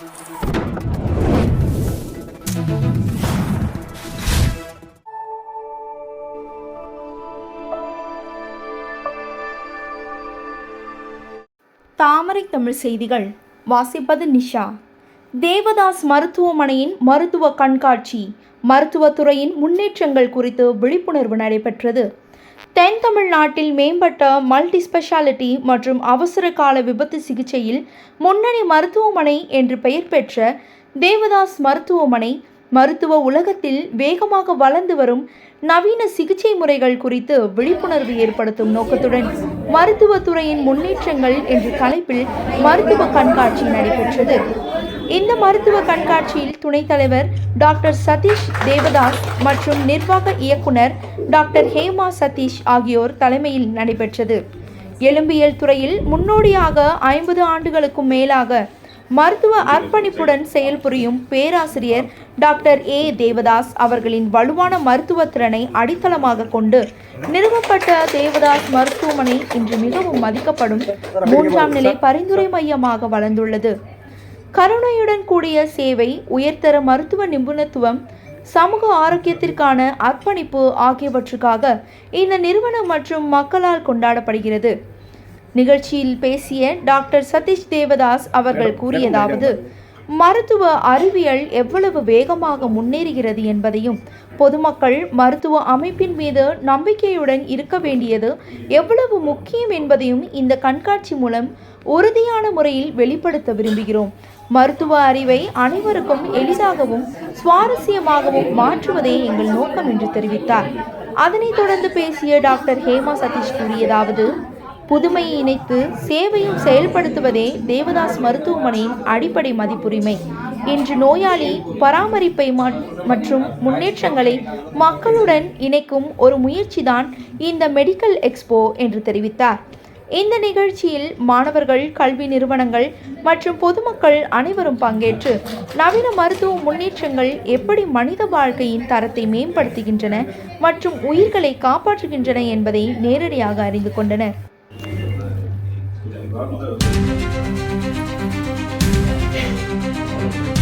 தாமரை தமிழ் செய்திகள். வாசிப்பது நிஷா. தேவதாஸ் மருத்துவமனையின் மருத்துவ கண்காட்சி மருத்துவத்துறையின் முன்னேற்றங்கள் குறித்து விழிப்புணர்வு நடைபெற்றது. தென் தமிழ்நாட்டில் மேம்பட்ட மல்டி ஸ்பெஷாலிட்டி மற்றும் அவசர கால விபத்து சிகிச்சையில் முன்னணி மருத்துவமனை என்று பெயர் பெற்ற தேவதாஸ் மருத்துவமனை மருத்துவ உலகத்தில் வேகமாக வளர்ந்து வரும் நவீன சிகிச்சை முறைகள் குறித்து விழிப்புணர்வு ஏற்படுத்தும் நோக்கத்துடன் மருத்துவத்துறையின் முன்னேற்றங்கள் என்ற தலைப்பில் மருத்துவ கண்காட்சி நடைபெற்றது. இந்த மருத்துவ கண்காட்சியில் துணைத் தலைவர் டாக்டர் சதீஷ் தேவதாஸ் மற்றும் நிர்வாக இயக்குனர் டாக்டர் ஹேமா சதீஷ் ஆகியோர் தலைமையில் நடைபெற்றது. எலும்பியல் துறையில் முன்னோடியாக ஐம்பது ஆண்டுகளுக்கும் மேலாக மருத்துவ அர்ப்பணிப்புடன் செயல்புரியும் பேராசிரியர் டாக்டர் ஏ. தேவதாஸ் அவர்களின் வலுவான மருத்துவ திறனை அடித்தளமாக கொண்டு நிறுவப்பட்ட தேவதாஸ் மருத்துவமனை இன்று மிகவும் மதிக்கப்படும் மூன்றாம் நிலை பரிந்துரை மையமாக வளர்ந்துள்ளது. கருணையுடன் கூடிய சேவை உயர்தர மருத்துவ நிபுணத்துவம் சமூக ஆரோக்கியத்திற்கான அர்ப்பணிப்பு ஆகியவற்றுக்காக இந்த நிறுவனம் மற்றும் மக்களால் கொண்டாடப்படுகிறது. நிகழ்ச்சியில் பேசிய டாக்டர் சதீஷ் தேவதாஸ் அவர்கள் கூறியதாவது மருத்துவ அறிவியல் எவ்வளவு வேகமாக முன்னேறுகிறது என்பதையும் பொதுமக்கள் மருத்துவ அமைப்பின் மீது நம்பிக்கையுடன் இருக்க வேண்டியது எவ்வளவு முக்கியம் என்பதையும் இந்த கண்காட்சி மூலம் உறுதியான முறையில் வெளிப்படுத்த விரும்புகிறோம். மருத்துவ அறிவை அனைவருக்கும் எளிதாகவும் சுவாரஸ்யமாகவும் மாற்றுவதே எங்கள் நோக்கம் என்று தெரிவித்தார். அதனைத் தொடர்ந்து பேசிய டாக்டர் ஹேமா சதீஷ் கூறியதாவது புதுமையை இணைத்து சேவையும் செயல்படுத்துவதே தேவதாஸ் மருத்துவமனையின் அடிப்படை மதிப்புரிமை இன்று நோயாளி பராமரிப்பை மற்றும் முன்னேற்றங்களை மக்களுடன் இணைக்கும் ஒரு முயற்சிதான் இந்த மெடிக்கல் எக்ஸ்போ என்று தெரிவித்தார். இந்த நிகழ்ச்சியில் மாணவர்கள் கல்வி நிறுவனங்கள் மற்றும் பொதுமக்கள் அனைவரும் பங்கேற்று நவீன மருத்துவ முன்னேற்றங்கள் எப்படி மனித வாழ்க்கையின் தரத்தை மேம்படுத்துகின்றன மற்றும் உயிர்களை காப்பாற்றுகின்றன என்பதை நேரடியாக அறிந்து கொண்டனர் Thank you.